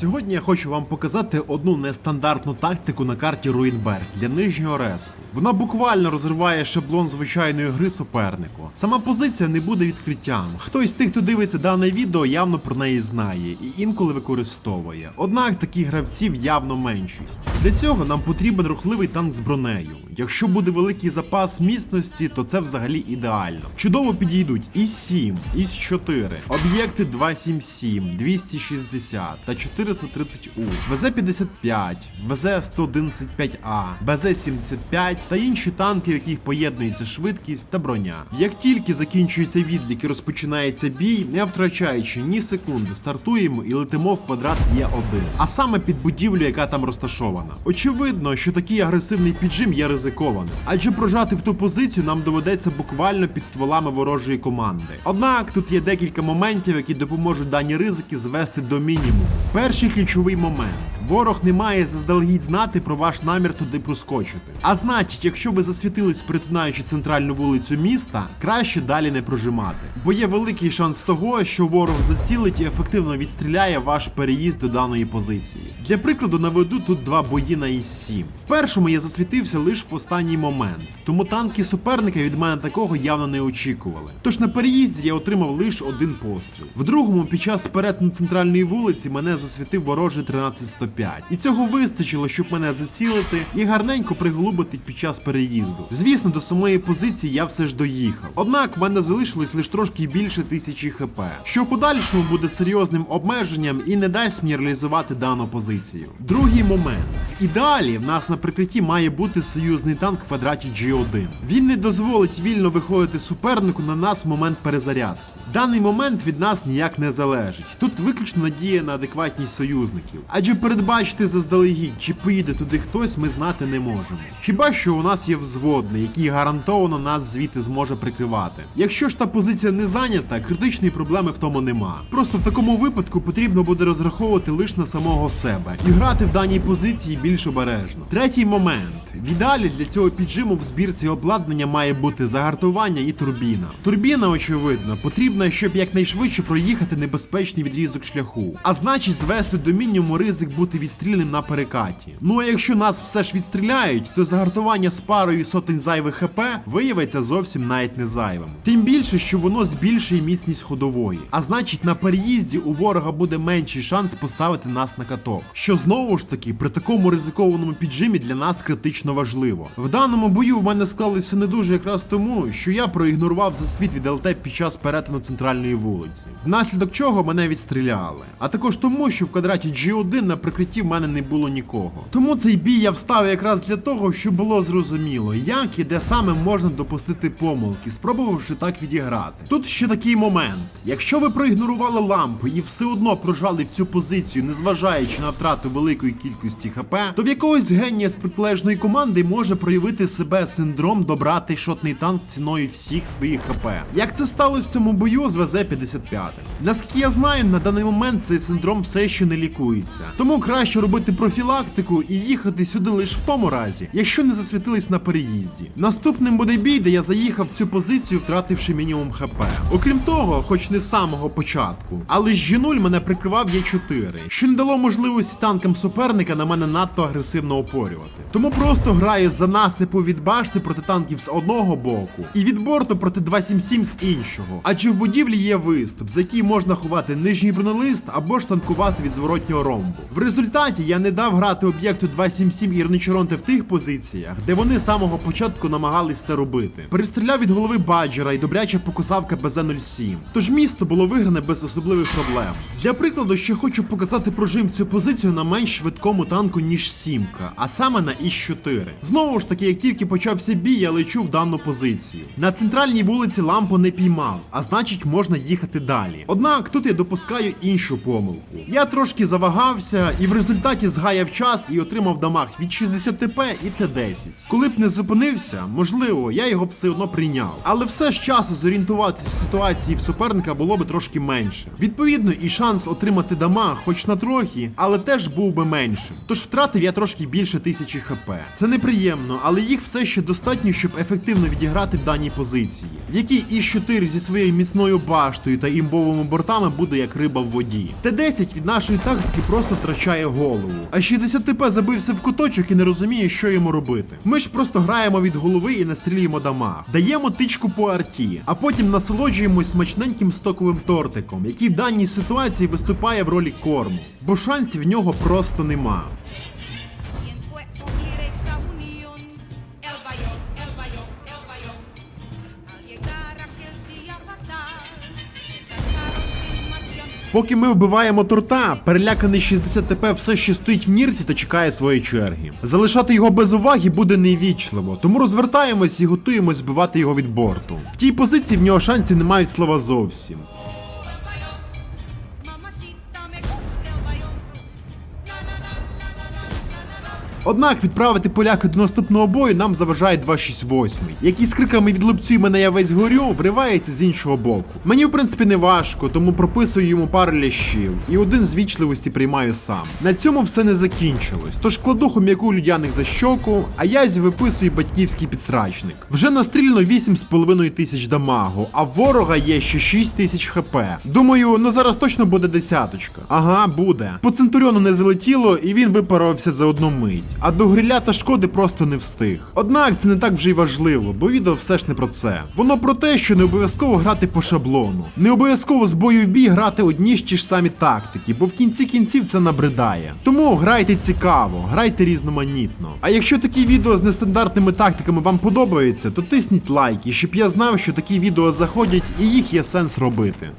Сьогодні я хочу вам показати одну нестандартну тактику на карті Руїнберг для нижнього респу. Вона буквально розриває шаблон звичайної гри супернику. Сама позиція не буде відкриттям. Хтось з тих, хто дивиться дане відео, явно про неї знає і інколи використовує. Однак таких гравців явно меншість. Для цього нам потрібен рухливий танк з бронею. Якщо буде великий запас міцності, то це взагалі ідеально. Чудово підійдуть і 7, і 4, об'єкти 277, 260 та 430У, ВЗ-55, ВЗ-111-5А, БЗ-75 та інші танки, в яких поєднується швидкість та броня. Як тільки закінчується відлік і розпочинається бій, не втрачаючи ні секунди, стартуємо і летимо в квадрат Є1, а саме під будівлю, яка там розташована. Очевидно, що такий агресивний піджим є ризикованим, адже прожати в ту позицію нам доведеться буквально під стволами ворожої команди. Однак тут є декілька моментів, які допоможуть дані ризики звести до мінімуму. Перший ключовий момент. Ворог не має заздалегідь знати про ваш намір туди проскочити. А значить, якщо ви засвітились, перетинаючи центральну вулицю міста, краще далі не прожимати. Бо є великий шанс того, що ворог зацілить і ефективно відстріляє ваш переїзд до даної позиції. Для прикладу наведу тут два бої на ІС-7. В першому я засвітився лише в останній момент, тому танки суперника від мене такого явно не очікували. Тож на переїзді я отримав лише один постріл. В другому, під час перетину центральної вулиці, мене засвітив ворожий 1305. І цього вистачило, щоб мене зацілити і гарненько приголубити під час переїзду. Звісно, до самої позиції я все ж доїхав. Однак в мене залишилось лише трошки більше тисячі хп, що в подальшому буде серйозним обмеженням і не дасть мені реалізувати дану позицію. Другий момент. В ідеалі в нас на прикритті має бути союзний танк в квадраті G1. Він не дозволить вільно виходити супернику на нас в момент перезарядки. Даний момент від нас ніяк не залежить. Тут виключно надія на адекватність союзників. Адже передбачити заздалегідь, чи поїде туди хтось, ми знати не можемо. Хіба що у нас є взводний, який гарантовано нас звідти зможе прикривати. Якщо ж та позиція не зайнята, критичної проблеми в тому нема. Просто в такому випадку потрібно буде розраховувати лише на самого себе і грати в даній позиції більш обережно. Третій момент. В ідеалі для цього піджиму в збірці обладнання має бути загартування і турбіна. Турбіна, очевидно, потрібна, щоб якнайшвидше проїхати небезпечний відрізок шляху, а значить звести до мінімуму ризик бути відстріляним на перекаті. Ну а якщо нас все ж відстріляють, то загартування з парою сотень зайвих хп виявиться зовсім навіть не зайвим. Тим більше, що воно збільшує міцність ходової, а значить на переїзді у ворога буде менший шанс поставити нас на каток. Що знову ж таки при такому ризикованому піджимі для нас критично важливо. В даному бою в мене склалося не дуже якраз тому, що я проігнорував засвіт від ЛТ під час перетину центральної вулиці, внаслідок чого мене відстріляли. А також тому, що в квадраті G1 на прикритті в мене не було нікого. Тому цей бій я встав якраз для того, щоб було зрозуміло, як і де саме можна допустити помилки, спробувавши так відіграти. Тут ще такий момент: якщо ви проігнорували лампи і все одно прожали в цю позицію, незважаючи на втрату великої кількості ХП, то в якогось генія з протилежної команди може проявити себе синдром добрати шотний танк ціною всіх своїх ХП. Як це сталося в цьому бою з ВЗ-55? Наскільки я знаю, на даний момент цей синдром все ще не лікується. Тому краще робити профілактику і їхати сюди лише в тому разі, якщо не засвітились на переїзді. Наступним буде бій, де я заїхав в цю позицію, втративши мінімум ХП. Окрім того, хоч не з самого початку, але з G0 мене прикривав Є4, що не дало можливості танкам суперника на мене надто агресивно опорювати. Тому просто граю за насипу від башти проти танків з одного боку і від борту проти 277 з іншого. Адже в будівлі є виступ, за який можна ховати нижній бронелист або ж танкувати від зворотнього ромбу. В результаті я не дав грати об'єкту 277 і Ірничоронте в тих позиціях, де вони з самого початку намагались це робити. Перестріляв від голови баджера і добряче покусав КБЗ-07. Тож місто було вигране без особливих проблем. Для прикладу, ще хочу показати прожим цю позицію на менш швидкому танку, ніж Сімка, а саме на Іс-4. Знову ж таки, як тільки почався бій, я лечу в дану позицію. На центральній вулиці лампу не піймав, а значить можна їхати далі. Однак тут я допускаю іншу помилку. Я трошки завагався і в результаті згаяв час і отримав дамаг від 60 ТП і Т10. Коли б не зупинився, можливо, я його все одно прийняв. Але все ж часу зорієнтуватися в ситуації в суперника було би трошки менше. Відповідно, і шанс отримати дамаг, хоч на трохи, але теж був би меншим. Тож втратив я трошки більше тисячі хп. Це неприємно, але їх все ще достатньо, щоб ефективно відіграти в даній позиції, в якій і 4 зі своєю міцною вогняною баштою та імбовими бортами буде як риба в воді. Т-10 від нашої тактики просто втрачає голову. А 60 ТП забився в куточок і не розуміє, що йому робити. Ми ж просто граємо від голови і настрілюємо дамаг. Даємо тичку по арті, а потім насолоджуємось смачненьким стоковим тортиком, який в даній ситуації виступає в ролі корму, бо шансів в нього просто нема. Поки ми вбиваємо торта, переляканий 60 ТП все ще стоїть в нірці та чекає своєї черги. Залишати його без уваги буде невічливо, тому розвертаємось і готуємось збивати його від борту. В тій позиції в нього шансів не мають слова зовсім. Однак відправити поляки до наступного бою нам заважає 268, який з криками від лупцюй мене я весь горю, вривається з іншого боку. Мені в принципі не важко, тому прописую йому пару лящів, і один з вічливості приймаю сам. На цьому все не закінчилось, тож кладу м'яку людяних за щоку, а язь виписую батьківський підсрачник. Вже настріляно 8,5 тисяч дамагу, а ворога є ще 6 тисяч хп. Думаю, ну зараз точно буде десяточка. Ага, буде. По центуріону не залетіло, і він випаровався за одну мить. А до гриля та шкоди просто не встиг. Однак це не так вже й важливо, бо відео все ж не про це. Воно про те, що не обов'язково грати по шаблону. Не обов'язково з бою в бій грати одні ж ті ж самі тактики, бо в кінці кінців це набридає. Тому грайте цікаво, грайте різноманітно. А якщо такі відео з нестандартними тактиками вам подобаються, то тисніть лайки, щоб я знав, що такі відео заходять і їх є сенс робити.